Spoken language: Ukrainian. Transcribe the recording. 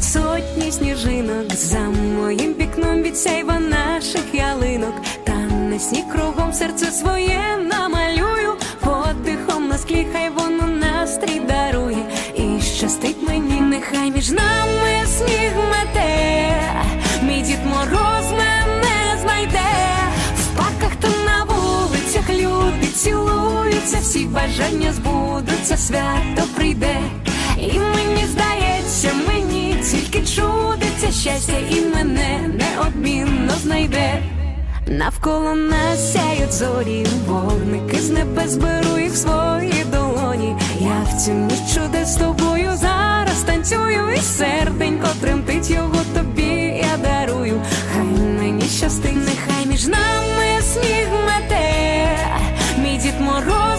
сяють сотні сніжинок, за моїм вікном відсяйва наших ялинок, та не сніг кругом серце своє намалюю, подихом на склі, хай воно настрій дарує, і щастить мені, нехай між нами сніг мете, мій дід мороз мене знайде, в парках та на вулицях люди цілуються, всі бажання збудуться, свято прийде. І мені здається, щастя і мене неодмінно знайде. Навколо нас сяють зорі, вогники з небес беру їх в свої долоні. Я в цьому чуде з тобою зараз танцюю, і серденько тремтить його тобі, я дарую. Хай мені щастить, нехай між нами сміх мете, мій дід мороз.